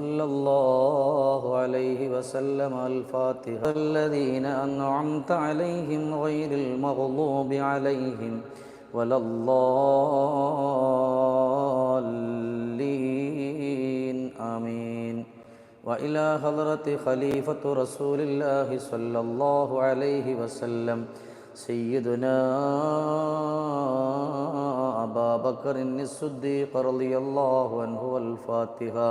صلى الله عليه وسلم الفاتحة. الذين أنعمت عليهم غير المغضوب عليهم ولا الضالين. آمين. وإلى حضرة خليفة رسول الله صلى الله عليه وسلم سيدنا أبا بكر الصديق رضي الله عنه والفاتحة.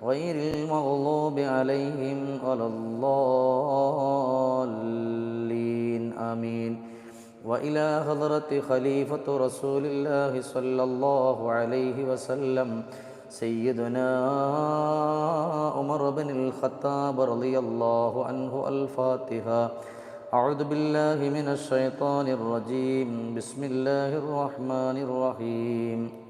غير المغضوب عليهم ولا الضالين. آمين. وإلى حضرة خليفة رسول الله صلى الله عليه وسلم سيدنا عمر بن الخطاب رضي الله عنه الفاتحة. أعوذ بالله من الشيطان الرجيم. بسم الله الرحمن الرحيم.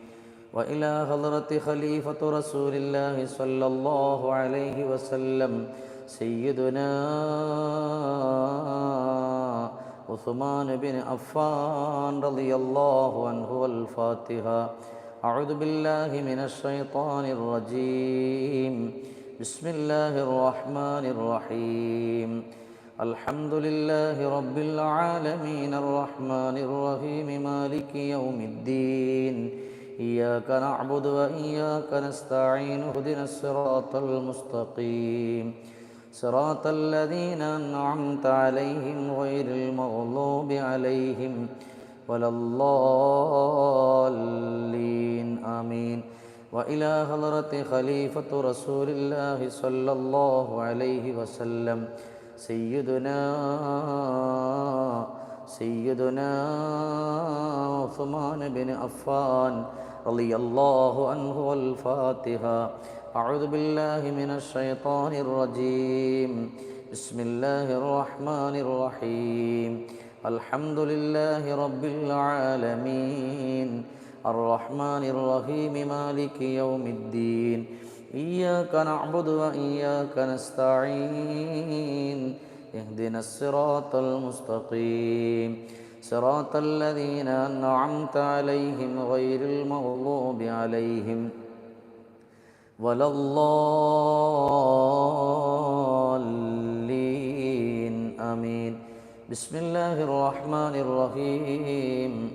وإلى حضرة خليفة رسول الله صلى الله عليه وسلم سيدنا عثمان بن عفان رضي الله عنه والفاتحة. أعوذ بالله من الشيطان الرجيم. بسم الله الرحمن الرحيم. الحمد لله رب العالمين الرحمن الرحيم مالك يوم الدين. إياك نعبد وإياك نستعين اهدنا الصراط المستقيم. صراط الذين أنعمت عليهم غير المغضوب عليهم ولا الضالين. آمين. وإلى حضرة خليفة رسول الله صلى الله عليه وسلم. سيدنا سيدنا عثمان بن عفان رضي الله عنه والفاتحة. أعوذ بالله من الشيطان الرجيم. بسم الله الرحمن الرحيم. الحمد لله رب العالمين. الرحمن الرحيم مالك يوم الدين. إياك نعبد وإياك نستعين. اهدنا الصراط المستقيم. صراط الذين أنعمت عليهم غير المغضوب عليهم ولا الضالين. آمين. بسم الله الرحمن الرحيم.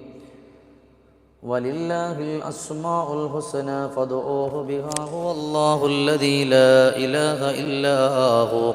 ولله الأسماء الحسنى فادعوه بها. هو الله الذي لا إله إلا هو.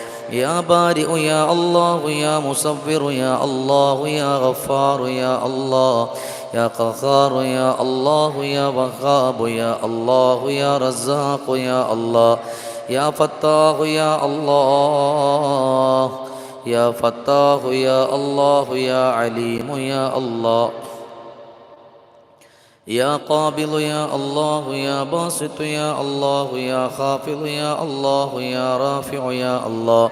يا بارئ يا الله يا مصور يا الله يا غفار يا الله يا قهار يا الله يا وهاب يا الله يا رزاق يا الله يا فتاح يا الله يا فتاح يا الله يا عليم يا الله يا قابل يا الله يا باسط يا الله يا خافض يا الله يا رافع يا الله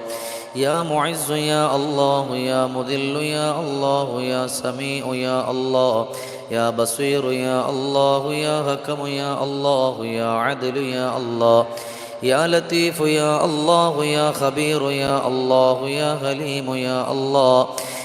يا معز يا الله يا مذل يا الله يا سميع يا الله يا بصير يا الله يا حكم يا الله يا عدل يا الله يا لطيف يا الله يا خبير يا الله يا حليم يا الله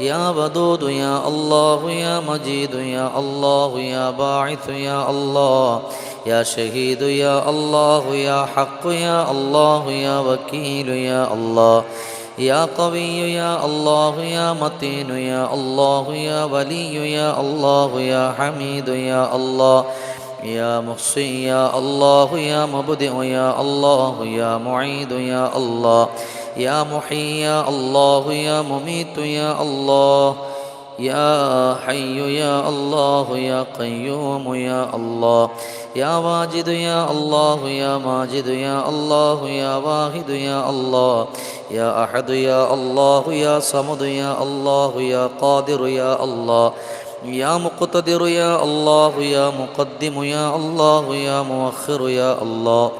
يا ودود يا الله يا مجيد يا الله يا باعث يا الله يا شهيد يا الله يا حق يا الله يا وكيل يا الله يا قوي يا الله يا متين يا الله يا ولي يا الله يا حميد يا الله يا محصي يا الله يا مبدئ يا الله يا معيد يا الله يا محيي يا الله يا مميت يا الله يا حي يا الله يا قيوم يا الله يا واجد يا الله يا ماجد يا الله يا واحد يا الله يا أحد يا الله يا صمد يا الله يا قادر يا الله يا مقتدر يا الله يا مقدم يا الله يا مؤخر يا الله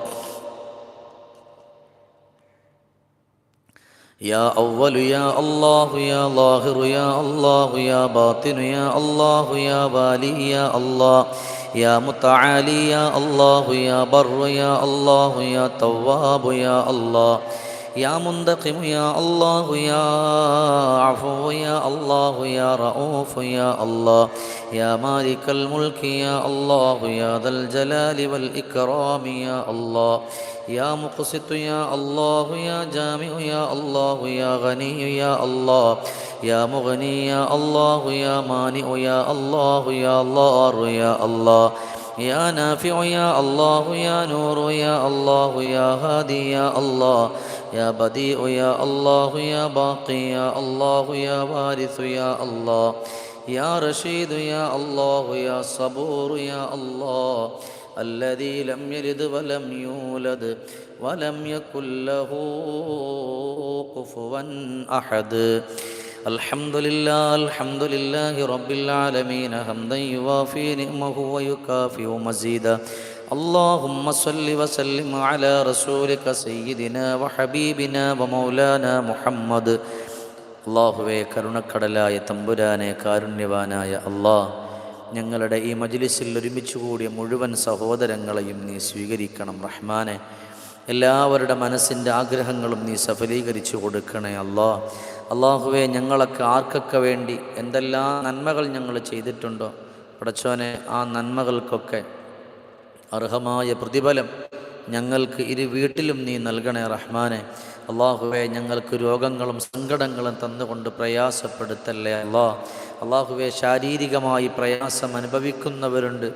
يا أول يا الله يا ظاهر يا الله يا باطن يا الله يا والي يا الله يا متعالي يا الله يا بر يا الله يا تواب يا الله يا منتقم يا الله يا عفو يا الله يا رؤوف يا الله يا مالك الملك يا الله يا ذا الجلال والإكرام يا الله يا مقسط يا الله يا جامع يا الله يا غني يا الله يا مغني يا الله يا مانع يا الله يا الله يا الله يا نافع يا الله يا نور يا الله يا هادي يا الله يا بديع يا الله يا باقي يا الله يا وارث يا الله يا رشيد يا الله يا صبور يا الله الذي لم يلد ولم يولد ولم يكن له كفوا أحد الحمد لله الحمد لله رب العالمين حمدا يوافي نعمه ويكافئ مزيدا اللهم صل وسلم على رسولك سيدنا وحبيبنا ومولانا محمد അള്ളാഹുവെ കരുണക്കടലായ തമ്പുരാനെ കാരുണ്യവാനായ അള്ളാഹ് ഞങ്ങളുടെ ഈ മജ്ലിസിൽ ഒരുമിച്ച് കൂടിയ മുഴുവൻ സഹോദരങ്ങളെയും നീ സ്വീകരിക്കണം റഹ്മാനെ എല്ലാവരുടെ മനസ്സിൻ്റെ ആഗ്രഹങ്ങളും നീ സഫലീകരിച്ചു കൊടുക്കണേ അല്ലാ അള്ളാഹുവെ ഞങ്ങളൊക്കെ ആർക്കൊക്കെ വേണ്ടി എന്തെല്ലാം നന്മകൾ ഞങ്ങൾ ചെയ്തിട്ടുണ്ടോ പടച്ചോനെ ആ നന്മകൾക്കൊക്കെ അർഹമായ പ്രതിഫലം ഞങ്ങൾക്ക് ഇരു വീട്ടിലും നീ നൽകണേ റഹ്മാനെ. അള്ളാഹുവെ ഞങ്ങൾക്ക് രോഗങ്ങളും സങ്കടങ്ങളും തന്നുകൊണ്ട് പ്രയാസപ്പെടുത്തല്ലേ അള്ളാ. അള്ളാഹുവെ ശാരീരികമായി പ്രയാസം അനുഭവിക്കുന്നവരുണ്ട്.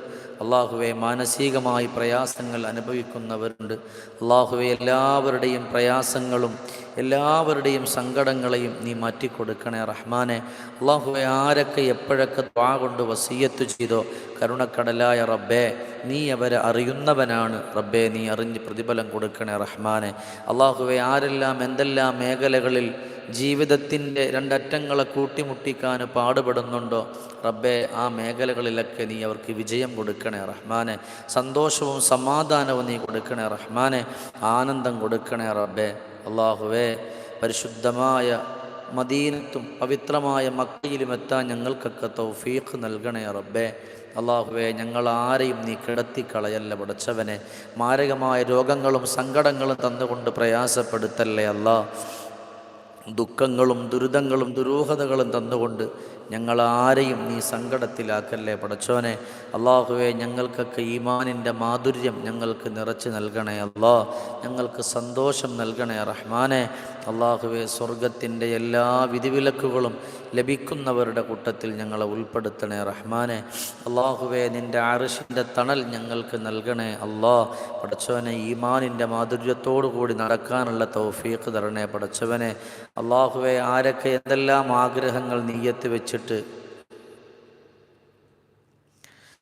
അള്ളാഹുവെ മാനസികമായി പ്രയാസങ്ങൾ അനുഭവിക്കുന്നവരുണ്ട്. അള്ളാഹുവെ എല്ലാവരുടെയും പ്രയാസങ്ങളും എല്ലാവരുടെയും സങ്കടങ്ങളെയും നീ മാറ്റിക്കൊടുക്കണേ റഹ്മാനെ. അള്ളാഹുവെ ആരൊക്കെ എപ്പോഴൊക്കെ ത്വാ കൊണ്ട് വസീയത്ത് ചെയ്തോ കരുണക്കടലായ റബ്ബേ നീ അവരെ അറിയുന്നവനാണ്. റബ്ബേ നീ അറിഞ്ഞ് പ്രതിഫലം കൊടുക്കണേ റഹ്മാനെ. അള്ളാഹുവെ ആരെല്ലാം എന്തെല്ലാം മേഖലകളിൽ ജീവിതത്തിന്റെ രണ്ടറ്റങ്ങളെ കൂട്ടിമുട്ടിക്കാൻ പാടുപെടുന്നുണ്ടോ റബ്ബെ ആ മേഖലകളിലൊക്കെ നീ അവർക്ക് വിജയം കൊടുക്കണേ റഹ്മാനെ. സന്തോഷവും സമാധാനവും നീ കൊടുക്കണേ റഹ്മാനെ. ആനന്ദം കൊടുക്കണേ റബ്ബെ. അള്ളാഹുവേ പരിശുദ്ധമായ മദീനത്തും പവിത്രമായ മക്കയിലും എത്താൻ ഞങ്ങൾക്കൊക്കെ തൗഫീഖ് നൽകണേ റബ്ബേ. അള്ളാഹുവെ ഞങ്ങൾ ആരെയും നീ കിടത്തിക്കളയല്ല പടച്ചവനെ. മാരകമായ രോഗങ്ങളും സങ്കടങ്ങളും തന്നുകൊണ്ട് പ്രയാസപ്പെടുത്തല്ലേ അല്ലാ? ദുഃഖങ്ങളും ദുരിതങ്ങളും ദുരൂഹതകളും തന്നുകൊണ്ട് ഞങ്ങൾ ആരെയും നീ സങ്കടത്തിലാക്കല്ലേ പടച്ചോനെ? അള്ളാഹുവെ ഞങ്ങൾക്കൊക്കെ ഈമാനിന്റെ മാധുര്യം ഞങ്ങൾക്ക് നിറച്ച് നൽകണേ അള്ളാ. ഞങ്ങൾക്ക് സന്തോഷം നൽകണേ റഹ്മാനെ. അള്ളാഹുവെ സ്വർഗത്തിന്റെ എല്ലാ വിധിവിലക്കുകളും ലഭിക്കുന്നവരുടെ കൂട്ടത്തിൽ ഞങ്ങളെ ഉൾപ്പെടുത്തണേ റഹ്മാനെ. അള്ളാഹുവെ നിന്റെ ആറിഷിന്റെ തണൽ ഞങ്ങൾക്ക് നൽകണേ അള്ളാ. പടച്ചവനെ ഈമാനിന്റെ കൂടി നടക്കാനുള്ള തൗഫീഖ് തരണേ പടച്ചവനെ. അള്ളാഹുവെ ആരൊക്കെ എന്തെല്ലാം ആഗ്രഹങ്ങൾ നീയത്ത് വെച്ചിട്ട്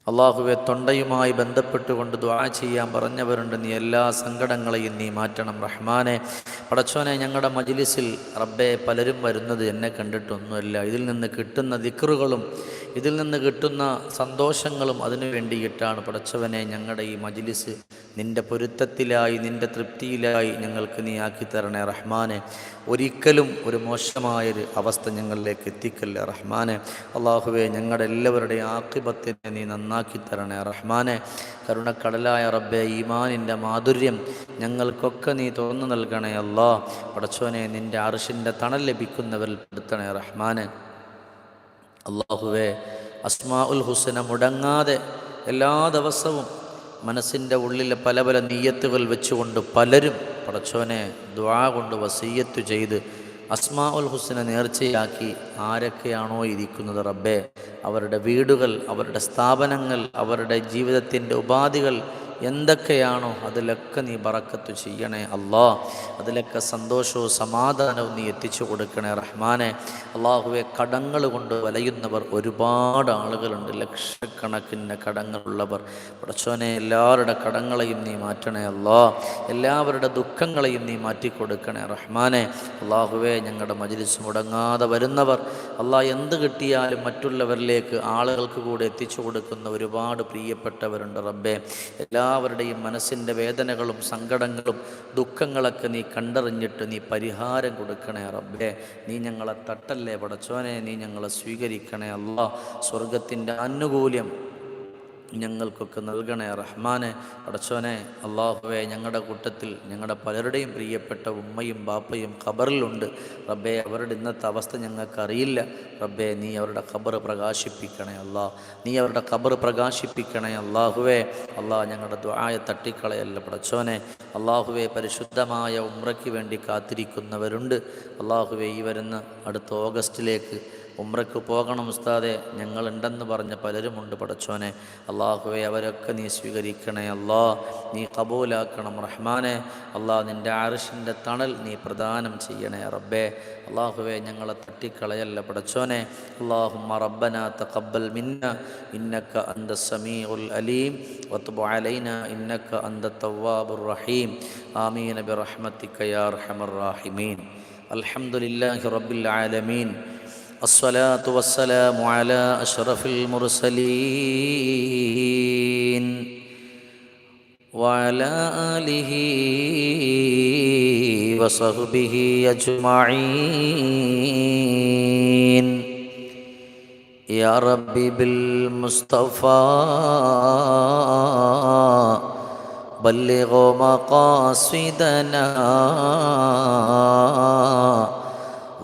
അള്ളാഹുവെ തൊണ്ടയുമായി ബന്ധപ്പെട്ടുകൊണ്ട് ദ്വാ ചെയ്യാൻ പറഞ്ഞവരുണ്ട്. നീ എല്ലാ സങ്കടങ്ങളെയും നീ മാറ്റണം. റഹ്മാനെ പടച്ചോനെ ഞങ്ങളുടെ മജിലിസിൽ റബ്ബെ പലരും വരുന്നത് എന്നെ കണ്ടിട്ടൊന്നുമല്ല. ഇതിൽ നിന്ന് കിട്ടുന്ന ദിക്റുകളും ഇതിൽ നിന്ന് കിട്ടുന്ന സന്തോഷങ്ങളും അതിനു വേണ്ടിയിട്ടാണ്. പടച്ചവനെ ഞങ്ങളുടെ ഈ മജിലിസ് നിന്റെ പൊരുത്തത്തിലായി നിന്റെ തൃപ്തിയിലായി ഞങ്ങൾക്ക് നീ ആക്കി തരണേ റഹ്മാനെ. ഒരിക്കലും ഒരു മോശമായൊരു അവസ്ഥ ഞങ്ങളിലേക്ക് എത്തിക്കല്ലേ റഹ്മാനെ. അള്ളാഹുവെ ഞങ്ങളുടെ എല്ലാവരുടെയും ആക്കിബത്തിനെ നീ നന്നാക്കി തരണേ റഹ്മാനെ. കരുണക്കടലായ റബ്ബെ ഈമാനിന്റെ മാധുര്യം ഞങ്ങൾക്കൊക്കെ നീ തുറന്നു നൽകണേ അല്ലാ. പടച്ചോനെ നിന്റെ അറിഷിന്റെ തണൽ ലഭിക്കുന്നവരിൽ പെടുത്തണേ റഹ്മാനെ. അള്ളാഹുവെ അസ്മാ ഉൽ ഹുസന മുടങ്ങാതെ എല്ലാ ദിവസവും മനസ്സിന്റെ ഉള്ളിൽ പല പല നീയത്തുകൾ വെച്ചുകൊണ്ട് പലരും പടച്ചോനെ ദ്വാ കൊണ്ട് വസീയത്ത് ചെയ്ത് അസ്മാ ഉൽ ഹുസനെ നേർച്ചയാക്കി ആരൊക്കെയാണോ ഇരിക്കുന്നത് റബ്ബെ? അവരുടെ വീടുകൾ അവരുടെ സ്ഥാപനങ്ങൾ അവരുടെ ജീവിതത്തിന്റെ ഉപാധികൾ എന്തൊക്കെയാണോ അതിലൊക്കെ നീ ബറക്കത്ത് ചെയ്യണേ അല്ലാ. അതിലൊക്കെ സന്തോഷവും സമാധാനവും നീ എത്തിച്ചു കൊടുക്കണേ റഹ്മാനെ. അള്ളാഹുവെ കടങ്ങൾ കൊണ്ട് വലയുന്നവർ ഒരുപാട് ആളുകളുണ്ട്. ലക്ഷക്കണക്കിന് കടങ്ങളുള്ളവർ. പഠിച്ചോനെ എല്ലാവരുടെ കടങ്ങളെയും നീ മാറ്റണേ അല്ലാ. എല്ലാവരുടെ ദുഃഖങ്ങളെയും നീ മാറ്റിക്കൊടുക്കണേ റഹ്മാനെ. അള്ളാഹുവെ ഞങ്ങളുടെ മജിലിസ് മുടങ്ങാതെ വരുന്നവർ അള്ളാഹ് എന്ത് കിട്ടിയാലും മറ്റുള്ളവരിലേക്ക് ആളുകൾക്ക് കൂടെ എത്തിച്ചു കൊടുക്കുന്ന ഒരുപാട് പ്രിയപ്പെട്ടവരുണ്ട് റബ്ബെ. എല്ലാ എല്ലാവരുടെയും മനസ്സിന്റെ വേദനകളും സങ്കടങ്ങളും ദുഃഖങ്ങളൊക്കെ നീ കണ്ടറിഞ്ഞിട്ട് നീ പരിഹാരം കൊടുക്കണേ റബ്ബേ. നീ ഞങ്ങളെ തട്ടല്ലേ പടച്ചോനെ നീ ഞങ്ങളെ സ്വീകരിക്കണേ അല്ല സ്വർഗത്തിന്റെ ആനുകൂല്യം ഞങ്ങൾക്കൊക്കെ നൽകണേ റഹ്മാനെ അടച്ചോനെ അള്ളാഹുവെ ഞങ്ങളുടെ കൂട്ടത്തിൽ ഞങ്ങളുടെ പലരുടെയും പ്രിയപ്പെട്ട ഉമ്മയും ബാപ്പയും ഖബറിലുണ്ട് റബ്ബെ അവരുടെ ഇന്നത്തെ അവസ്ഥ ഞങ്ങൾക്കറിയില്ല റബ്ബെ നീ അവരുടെ ഖബർ പ്രകാശിപ്പിക്കണേ അള്ളാഹ് നീ അവരുടെ ഖബർ പ്രകാശിപ്പിക്കണേ അള്ളാഹുവെ അള്ളാഹ് ഞങ്ങളുടെ ദ്വായ തട്ടിക്കളയല്ല പടച്ചോനെ. അള്ളാഹുവെ പരിശുദ്ധമായ ഉമ്രയ്ക്ക് വേണ്ടി കാത്തിരിക്കുന്നവരുണ്ട്. അള്ളാഹുവെ ഈ വരുന്ന അടുത്ത ഓഗസ്റ്റിലേക്ക് ഉമ്രയ്ക്ക് പോകണം ഉസ്താദെ ഞങ്ങളുണ്ടെന്ന് പറഞ്ഞ പലരുമുണ്ട് പടച്ചോനെ. അള്ളാഹുവെ അവരൊക്കെ നീ സ്വീകരിക്കണേ. അല്ലാ നീ കബൂലാക്കണം റഹ്മാനെ. അള്ളാഹ് നിന്റെ ആറിഷിന്റെ തണൽ നീ പ്രദാനം ചെയ്യണേ റബ്ബേ. അള്ളാഹുവെ ഞങ്ങളെ തട്ടിക്കളയല്ല പടച്ചോനെ. അള്ളാഹുമ്മ റബ്ബന തഖബ്ബൽ മിന്ന. ഇന്നക്ക അന്ത സമീഉൽ അലീം. വത്ബു അലൈന ഇന്നക അന്ത തവ്വാബുർ റഹീം. ആമീൻ. ബിറഹ്മതിക യാ അർഹമർ റാഹിമീൻ. അൽഹംദുലില്ലാഹി റബ്ബിൽ ആലമീൻ. الصلاة والسلام على أشرف المرسلين وعلى آله وصحبه أجمعين. يا ربي بالمصطفى بلغ مقاصدنا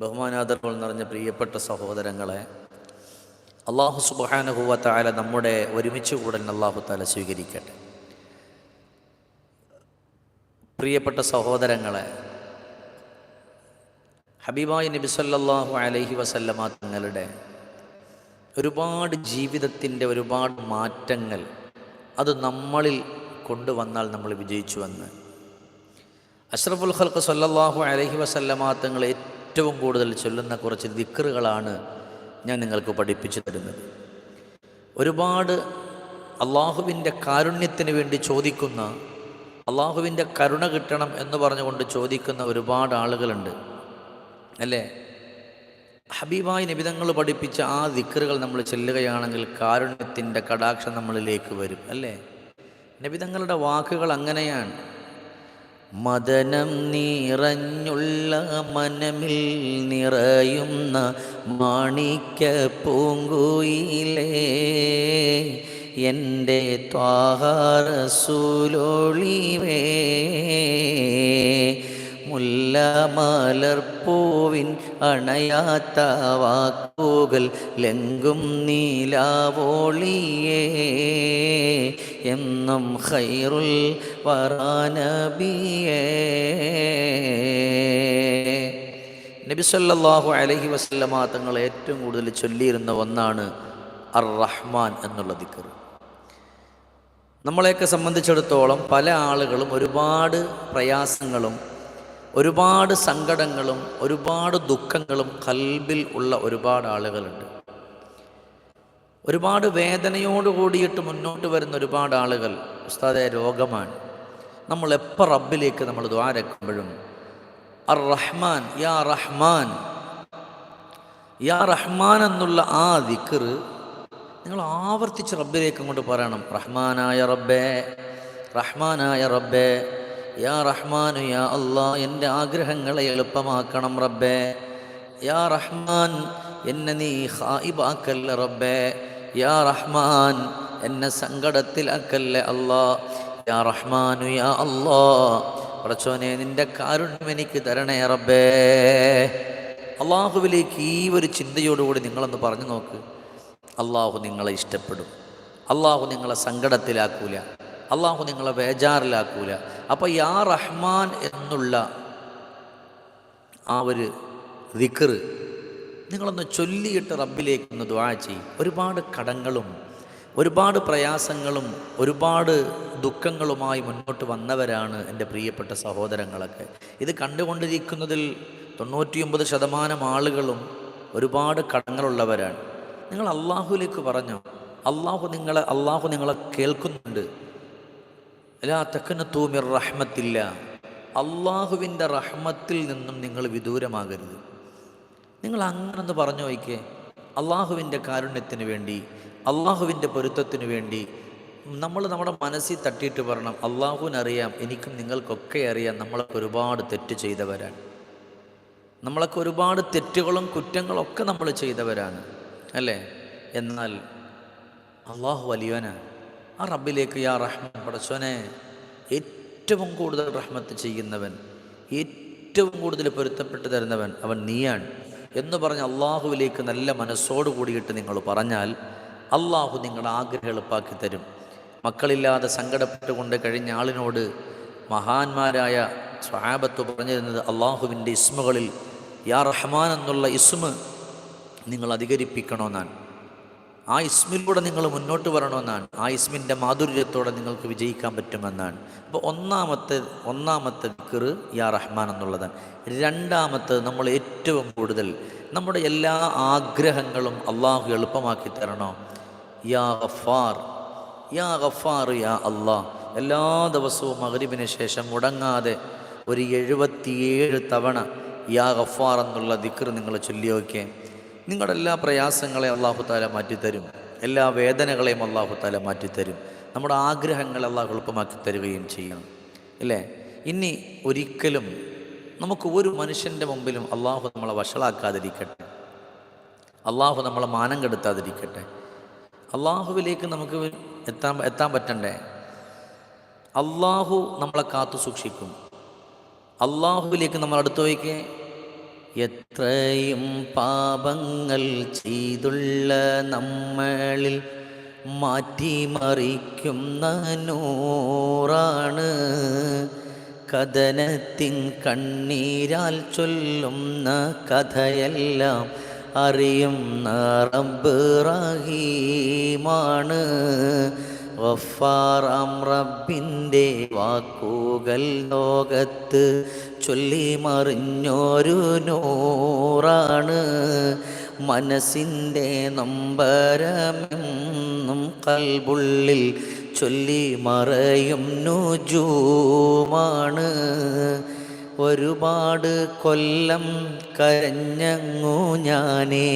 ബഹുമാനാദർകൾ നിറഞ്ഞ പ്രിയപ്പെട്ട സഹോദരങ്ങളെ അള്ളാഹു സുബാനുഭൂവത്തായ നമ്മുടെ ഒരുമിച്ച് കൂടൽ അള്ളാഹു താല സ്വീകരിക്കട്ടെ. പ്രിയപ്പെട്ട സഹോദരങ്ങളെ ഹബീബായ് നബി സല്ലല്ലാഹു അലൈഹി വസല്ലമ തങ്ങളുടെ ഒരുപാട് ജീവിതത്തിന്റെ ഒരുപാട് മാറ്റങ്ങൾ അത് നമ്മളിൽ കൊണ്ടുവന്നാൽ നമ്മൾ വിജയിച്ചു വന്ന് അഷ്റഫുൽ ഖൽക്ക് സല്ലാഹു അലഹി വസല്ലമ തങ്ങൾ ഏറ്റവും കൂടുതൽ ചൊല്ലുന്ന കുറച്ച് ദിക്കറുകളാണ് ഞാൻ നിങ്ങൾക്ക് പഠിപ്പിച്ചു തരുന്നത്. ഒരുപാട് അള്ളാഹുവിന്റെ കാരുണ്യത്തിന് വേണ്ടി ചോദിക്കുന്ന അള്ളാഹുവിന്റെ കരുണ കിട്ടണം എന്ന് പറഞ്ഞുകൊണ്ട് ചോദിക്കുന്ന ഒരുപാട് ആളുകളുണ്ട്. അല്ലേ? ഹബീബായി നിബിതങ്ങൾ പഠിപ്പിച്ച ആ ദിക്കറുകൾ നമ്മൾ ചെല്ലുകയാണെങ്കിൽ കാരുണ്യത്തിന്റെ കടാക്ഷം നമ്മളിലേക്ക് വരും. അല്ലേ? നബിതങ്ങളുടെ വാക്കുകൾ അങ്ങനെയാണ്. മദനം നിറഞ്ഞുള്ള മനമിൽ നിറയുന്ന മാണിക്യ പൂങ്കുയിലേ എന്റെ ത്വാഹാരസൂലോളിവേ മുല്ല മലർപ്പൂവിൻ അണയാത്ത വാക്കുകൾ ലങ്കും നീലാവോളിയേ. എന്നും ഖൈറുൽ വറാനബിയേ. നബി സല്ലല്ലാഹു അലൈഹി വസല്ലമ തങ്ങൾ ഏറ്റവും കൂടുതൽ ചൊല്ലിയിരുന്ന ഒന്നാണ് അർ റഹ്മാൻ എന്നുള്ള ദിക്കർ. നമ്മളെയൊക്കെ സംബന്ധിച്ചിടത്തോളം പല ആളുകളും ഒരുപാട് പ്രയാസങ്ങളും ഒരുപാട് സങ്കടങ്ങളും ഒരുപാട് ദുഃഖങ്ങളും കൽബിൽ ഉള്ള ഒരുപാട് ആളുകളുണ്ട്. ഒരുപാട് വേദനയോട് കൂടിയിട്ട് മുന്നോട്ട് വരുന്ന ഒരുപാട് ആളുകൾ ഉസ്താദെ രോഗമാണ്. നമ്മൾ എപ്പോൾ റബ്ബിലേക്ക് നമ്മൾ ദ്വാരക്കുമ്പോഴും അർ റഹ്മാൻ യാ റഹ്മാൻ യാ റഹ്മാൻ എന്നുള്ള ആ ദിക്കർ നിങ്ങൾ ആവർത്തിച്ച് റബ്ബിലേക്ക് അങ്ങോട്ട് പറയണം. റഹ്മാനായ റബ്ബേ റഹ്മാനായ റബ്ബേ. യാ റഹ്മാനു യാ അള്ളാ എന്റെ ആഗ്രഹങ്ങളെ എളുപ്പമാക്കണം റബ്ബേ. യാ റഹ്മാൻ എന്നെ നീ ഹായിബാക്കല്ല റബ്ബേ. യാ റഹ്മാൻ എന്നെ സങ്കടത്തിലാക്കല്ലേ അല്ലാ യാ റഹ്മാനു യാ അല്ലാ പ്രച്ചോനെ നിന്റെ കാരുണ്യം എനിക്ക് തരണേ റബ്ബേ. അള്ളാഹുവിലേക്ക് ഈ ഒരു ചിന്തയോടുകൂടി നിങ്ങളൊന്ന് പറഞ്ഞു നോക്ക്. അള്ളാഹു നിങ്ങളെ ഇഷ്ടപ്പെടും. അള്ളാഹു നിങ്ങളെ സങ്കടത്തിലാക്കൂല. അള്ളാഹു നിങ്ങളെ ബേജാറിലാക്കൂല. അപ്പോൾ യാ റഹ്മാൻ എന്നുള്ള ആ ഒരു ദിക്കറ് നിങ്ങളൊന്ന് ചൊല്ലിയിട്ട് റബ്ബിലേക്ക് ഒന്ന് ദ്വാ ചെയ്യും. ഒരുപാട് കടങ്ങളും ഒരുപാട് പ്രയാസങ്ങളും ഒരുപാട് ദുഃഖങ്ങളുമായി മുന്നോട്ട് വന്നവരാണ് എന്റെ പ്രിയപ്പെട്ട സഹോദരങ്ങളൊക്കെ. ഇത് കണ്ടുകൊണ്ടിരിക്കുന്നതിൽ തൊണ്ണൂറ്റിയൊമ്പത് ശതമാനം ആളുകളും ഒരുപാട് കടങ്ങളുള്ളവരാണ്. നിങ്ങൾ അള്ളാഹുലേക്ക് പറഞ്ഞോ അള്ളാഹു നിങ്ങളെ അള്ളാഹു നിങ്ങളെ കേൾക്കുന്നുണ്ട്. ലാ റഹ്മത്തില്ല. അള്ളാഹുവിന്റെ റഹ്മത്തിൽ നിന്നും നിങ്ങൾ വിദൂരമാകരുത്. നിങ്ങൾ അങ്ങനൊന്ന് പറഞ്ഞു വയ്ക്കേ അള്ളാഹുവിന്റെ കാരുണ്യത്തിന് വേണ്ടി അള്ളാഹുവിന്റെ പൊരുത്തത്തിന് വേണ്ടി നമ്മൾ നമ്മുടെ മനസ്സിൽ തട്ടിയിട്ട് പറയണം അള്ളാഹുവിനറിയാം എനിക്കും നിങ്ങൾക്കൊക്കെ അറിയാം നമ്മളൊക്കെ ഒരുപാട് തെറ്റ് ചെയ്തവരാണ്. നമ്മളൊക്കെ ഒരുപാട് തെറ്റുകളും കുറ്റങ്ങളൊക്കെ നമ്മൾ ചെയ്തവരാണ്. അല്ലേ? എന്നാൽ അള്ളാഹു വലിയവനാണ്. ആ റബ്ബിലേക്ക് യാ റഹ്മാൻ പടച്ചോനെ ഏറ്റവും കൂടുതൽ റഹ്മത്ത് ചെയ്യുന്നവൻ ഏറ്റവും കൂടുതൽ പൊരുത്തപ്പെട്ട് തരുന്നവൻ അവൻ നീയാണ്. എന്ന് പറഞ്ഞ് അള്ളാഹുവിലേക്ക് നല്ല മനസ്സോട് കൂടിയിട്ട് നിങ്ങൾ പറഞ്ഞാൽ അള്ളാഹു നിങ്ങളുടെ ആഗ്രഹം എളുപ്പാക്കി തരും. മക്കളില്ലാതെ സങ്കടപ്പെട്ടുകൊണ്ട് കഴിഞ്ഞ ആളിനോട് മഹാന്മാരായ സ്വഹാബത്ത് പറഞ്ഞിരുന്നത് അള്ളാഹുവിന്റെ ഇസ്മുകളിൽ യാ റഹ്മാൻ എന്നുള്ള ഇസ്മ നിങ്ങൾ അധികരിപ്പിക്കണമെന്നാണ് ആ ഇസ്മിലൂടെ നിങ്ങൾ മുന്നോട്ട് വരണമെന്നാണ്. ആ ഇസ്മിന്റെ മാധുര്യത്തോടെ നിങ്ങൾക്ക് വിജയിക്കാൻ പറ്റുമെന്നാണ്. അപ്പോൾ ഒന്നാമത്തെ ഒന്നാമത്തെ ദിക്കറ് യാ റഹ്മാൻ എന്നുള്ളതാണ്. രണ്ടാമത്തെ നമ്മൾ ഏറ്റവും കൂടുതൽ നമ്മുടെ എല്ലാ ആഗ്രഹങ്ങളും അള്ളാഹു എളുപ്പമാക്കി തരണോ? യാ ഗഫാർ യാ ഗഫാർ യാ അള്ളാഹ്. എല്ലാ ദിവസവും മകരിബിന് ശേഷം മുടങ്ങാതെ ഒരു എഴുപത്തിയേഴ് തവണ യാ ഗഫാർ എന്നുള്ള ദിക്കർ നിങ്ങൾ ചൊല്ലി നോക്കിയേ നിങ്ങളുടെ എല്ലാ പ്രയാസങ്ങളെ അള്ളാഹു താല മാറ്റിത്തരും. എല്ലാ വേദനകളെയും അള്ളാഹു താല മാറ്റിത്തരും. നമ്മുടെ ആഗ്രഹങ്ങൾ അള്ളാഹു എളുപ്പമാക്കി തരികയും ചെയ്യണം. അല്ലേ ഇനി ഒരിക്കലും നമുക്ക് ഒരു മനുഷ്യന്റെ മുമ്പിലും അള്ളാഹു നമ്മളെ വഷളാക്കാതിരിക്കട്ടെ. അള്ളാഹു നമ്മളെ മാനം കെടുത്താതിരിക്കട്ടെ. അള്ളാഹുവിലേക്ക് നമുക്ക് എത്താൻ എത്താൻ പറ്റണ്ടേ? അള്ളാഹു നമ്മളെ കാത്തു സൂക്ഷിക്കും. അള്ളാഹുവിലേക്ക് നമ്മൾ അടുത്ത് വയ്ക്കേ എത്രയും പാപങ്ങൾ ചെയ്തുള്ള നമ്മളിൽ മാറ്റിമറിക്കുന്ന നൂറാണ്. കഥനത്തിൻ കണ്ണീരാൽ ചൊല്ലുന്ന കഥയെല്ലാം അറിയുന്ന റബ്ബ് റഹീമാണ്. വഫാറാം റബ്ബിന്റെ വാക്കുകൾ ലോകത്ത് ചൊല്ലി മറിഞ്ഞൊരു നൂറാണ് മനസ്സിന്റെ നമ്പരമെന്നും കൽബുള്ളിൽ ചൊല്ലി മറയും നുജൂമാണ്. ഒരുപാട് കൊല്ലം കരഞ്ഞങ്ങു ഞാനേ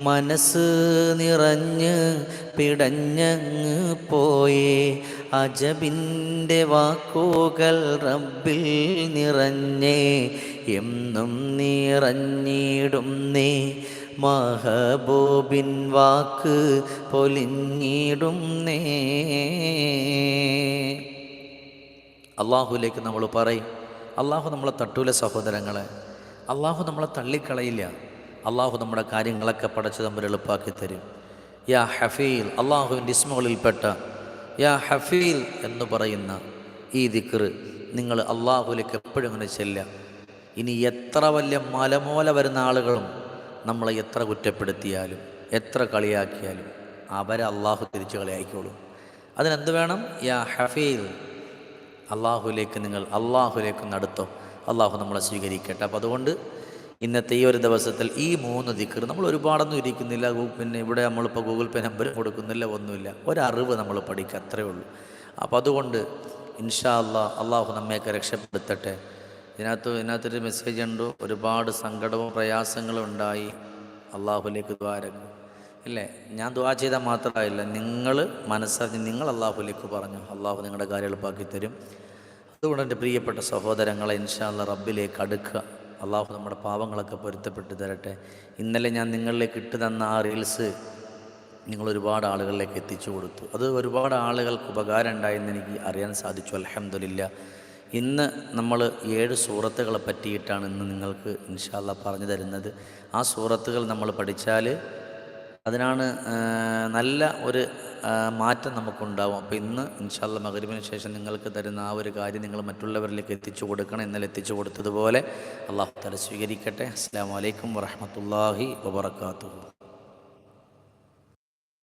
മനസ്സ് നിറഞ്ഞ് പിടഞ്ഞങ്ങ് പോയേ. അജബിന്റെ വാക്കുകൾ റബ്ബിൽ നിറഞ്ഞേ. എന്നും നിറഞ്ഞിടുന്നേ. മഹബൂബിൻ വാക്ക് പൊലിഞ്ഞിടുന്നേ. അള്ളാഹുലേക്ക് നമ്മൾ പറയും. അള്ളാഹു നമ്മളെ തട്ടൂല സഹോദരങ്ങളെ. അള്ളാഹു നമ്മളെ തള്ളിക്കളയില്ല. അള്ളാഹു നമ്മുടെ കാര്യങ്ങളൊക്കെ പടച്ചു തമ്മിൽ എളുപ്പാക്കി തരും. യാ ഹഫീൽ അള്ളാഹുവിന്റെ ഇസ്മുകളിൽപ്പെട്ട യാ ഹഫീൽ എന്ന് പറയുന്ന ഈ ദിക്റ് നിങ്ങൾ അള്ളാഹുലേക്ക് എപ്പോഴും അങ്ങനെ ചെല്ലുക. ഇനി എത്ര വലിയ മലമോല വരുന്ന ആളുകളും നമ്മളെ എത്ര കുറ്റപ്പെടുത്തിയാലും എത്ര കളിയാക്കിയാലും അവരെ അള്ളാഹു തിരിച്ചു കളിയാക്കിക്കോളും. അതിനെന്ത് വേണം? യാ ഹഫീൽ അള്ളാഹുലേക്ക് നിങ്ങൾ അള്ളാഹുലേക്ക് നടത്തോ. അള്ളാഹു നമ്മളെ സ്വീകരിക്കട്ടെ. അപ്പോൾ അതുകൊണ്ട് ഇന്നത്തെ ഈ ഒരു ദിവസത്തിൽ ഈ മൂന്ന് ദിക്കർ നമ്മൾ ഒരുപാടൊന്നും ഇരിക്കുന്നില്ല. പിന്നെ ഇവിടെ നമ്മളിപ്പോൾ ഗൂഗിൾ പേ നമ്പർ കൊടുക്കുന്നില്ല ഒന്നുമില്ല. ഒരറിവ് നമ്മൾ പഠിക്കുക അത്രയേ ഉള്ളൂ. അപ്പോൾ അതുകൊണ്ട് ഇൻഷാ അള്ളാഹ് അള്ളാഹു നമ്മയൊക്കെ രക്ഷപ്പെടുത്തട്ടെ. ഇതിനകത്ത് ഇതിനകത്തൊരു മെസ്സേജ് ഉണ്ട്. ഒരുപാട് സങ്കടവും പ്രയാസങ്ങളും ഉണ്ടായി. അള്ളാഹുലേക്ക് ദ്വാരക്കും ഇല്ലേ? ഞാൻ ദ്വാ ചെയ്താൽ മാത്രമായില്ല. നിങ്ങൾ മനസ്സറിഞ്ഞ് നിങ്ങൾ അള്ളാഹുലേക്ക് പറഞ്ഞു. അള്ളാഹു നിങ്ങളുടെ കാര്യം എളുപ്പാക്കി തരും. അതുകൊണ്ട് എന്റെ പ്രിയപ്പെട്ട സഹോദരങ്ങളെ ഇൻഷാല്ല റബ്ബിലേക്ക് അടുക്കുക. അള്ളാഹു നമ്മുടെ പാവങ്ങളൊക്കെ പൊരുത്തപ്പെട്ട് തരട്ടെ. ഇന്നലെ ഞാൻ നിങ്ങളിലേക്ക് ഇട്ട് തന്ന ആ റീൽസ് നിങ്ങൾ ഒരുപാട് ആളുകളിലേക്ക് എത്തിച്ചു കൊടുത്തു. അത് ഒരുപാട് ആളുകൾക്ക് ഉപകാരം ഉണ്ടായെന്ന് എനിക്ക് അറിയാൻ സാധിച്ചു. അലഹമില്ല ഇന്ന് നമ്മൾ ഏഴ് സൂറത്തുകളെ പറ്റിയിട്ടാണ് ഇന്ന് നിങ്ങൾക്ക് ഇൻഷാല്ല പറഞ്ഞു തരുന്നത്. ആ സൂറത്തുകൾ നമ്മൾ പഠിച്ചാൽ അതിനാണ് നല്ല ഒരു മാറ്റം നമുക്കുണ്ടാവും. അപ്പോൾ ഇന്ന് ഇൻഷാല്ല മകരിവിന് ശേഷം നിങ്ങൾക്ക് തരുന്ന ആ ഒരു കാര്യം നിങ്ങൾ മറ്റുള്ളവരിലേക്ക് എത്തിച്ചു കൊടുക്കണം. ഇന്നലെ എത്തിച്ചു കൊടുത്തതുപോലെ അള്ളാഹു തല സ്വീകരിക്കട്ടെ. അസ്സാം വലൈക്കും വറഹമത്തല്ലാഹി വബർക്കാത്തു